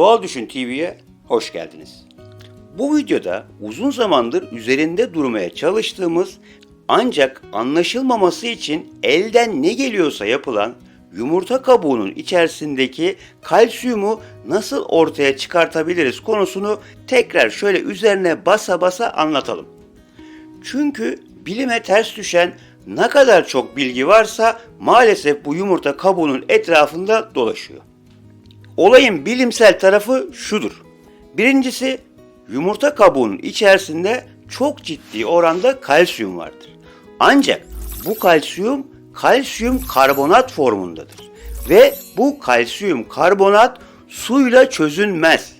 Doğal Düşün TV'ye hoş geldiniz. Bu videoda uzun zamandır üzerinde durmaya çalıştığımız ancak anlaşılmaması için elden ne geliyorsa yapılan yumurta kabuğunun içerisindeki kalsiyumu nasıl ortaya çıkartabiliriz konusunu tekrar şöyle üzerine basa basa anlatalım. Çünkü bilime ters düşen ne kadar çok bilgi varsa maalesef bu yumurta kabuğunun etrafında dolaşıyor. Olayın bilimsel tarafı şudur. Birincisi yumurta kabuğunun içerisinde çok ciddi oranda kalsiyum vardır. Ancak bu kalsiyum kalsiyum karbonat formundadır. Ve bu kalsiyum karbonat suyla çözünmez.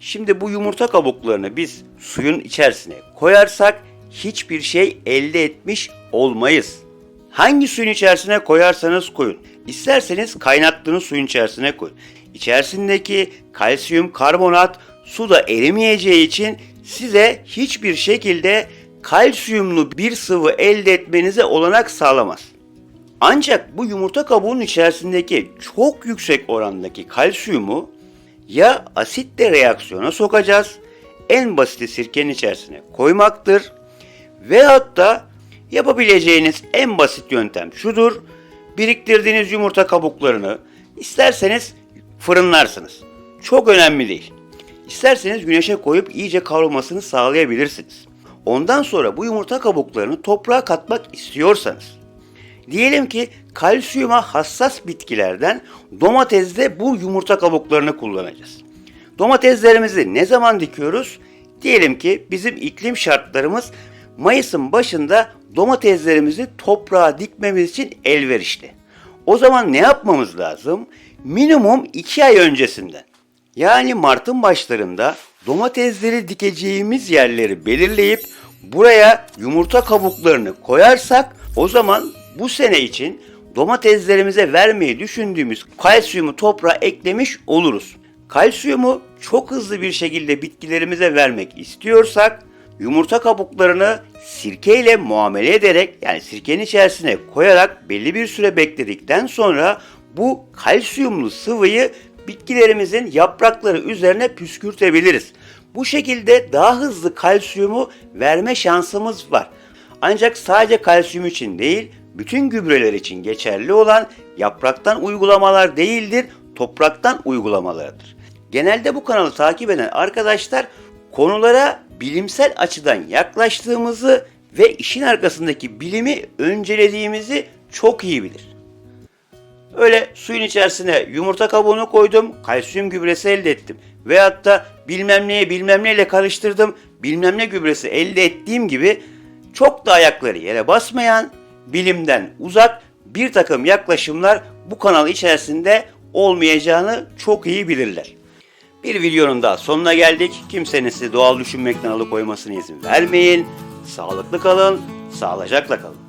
Şimdi bu yumurta kabuklarını biz suyun içerisine koyarsak hiçbir şey elde etmiş olmayız. Hangi suyun içerisine koyarsanız koyun. İsterseniz kaynattığınız suyun içerisine koyun. İçerisindeki kalsiyum karbonat suda erimeyeceği için size hiçbir şekilde kalsiyumlu bir sıvı elde etmenize olanak sağlamaz. Ancak bu yumurta kabuğunun içerisindeki çok yüksek orandaki kalsiyumu ya asitle reaksiyona sokacağız, en basiti sirkenin içerisine koymaktır veyahut da yapabileceğiniz en basit yöntem şudur. Biriktirdiğiniz yumurta kabuklarını isterseniz fırınlarsınız. Çok önemli değil. İsterseniz güneşe koyup iyice kavrulmasını sağlayabilirsiniz. Ondan sonra bu yumurta kabuklarını toprağa katmak istiyorsanız Diyelim ki kalsiyuma hassas bitkilerden domatesde bu yumurta kabuklarını kullanacağız. Domateslerimizi ne zaman dikiyoruz? Diyelim ki bizim iklim şartlarımız Mayıs'ın başında domateslerimizi toprağa dikmemiz için elverişli. O zaman ne yapmamız lazım? Minimum 2 ay öncesinden. Yani Mart'ın başlarında domatesleri dikeceğimiz yerleri belirleyip buraya yumurta kabuklarını koyarsak o zaman bu sene için domateslerimize vermeyi düşündüğümüz kalsiyumu toprağa eklemiş oluruz. Kalsiyumu çok hızlı bir şekilde bitkilerimize vermek istiyorsak yumurta kabuklarını sirkeyle muamele ederek yani sirkenin içerisine koyarak belli bir süre bekledikten sonra bu kalsiyumlu sıvıyı bitkilerimizin yaprakları üzerine püskürtebiliriz. Bu şekilde daha hızlı kalsiyumu verme şansımız var. Ancak sadece kalsiyum için değil, bütün gübreler için geçerli olan yapraktan uygulamalar değildir, topraktan uygulamalardır. Genelde bu kanalı takip eden arkadaşlar konulara bilimsel açıdan yaklaştığımızı ve işin arkasındaki bilimi öncelediğimizi çok iyi bilir. Öyle suyun içerisine yumurta kabuğunu koydum, kalsiyum gübresi elde ettim. Veyahut da bilmem neye bilmem neyle karıştırdım, bilmem ne gübresi elde ettiğim gibi çok da ayakları yere basmayan, bilimden uzak bir takım yaklaşımlar bu kanal içerisinde olmayacağını çok iyi bilirler. Bir videonun daha sonuna geldik. Kimsenin sizi doğal düşünmekten alıkoymasına izin vermeyin. Sağlıklı kalın, sağlıcakla kalın.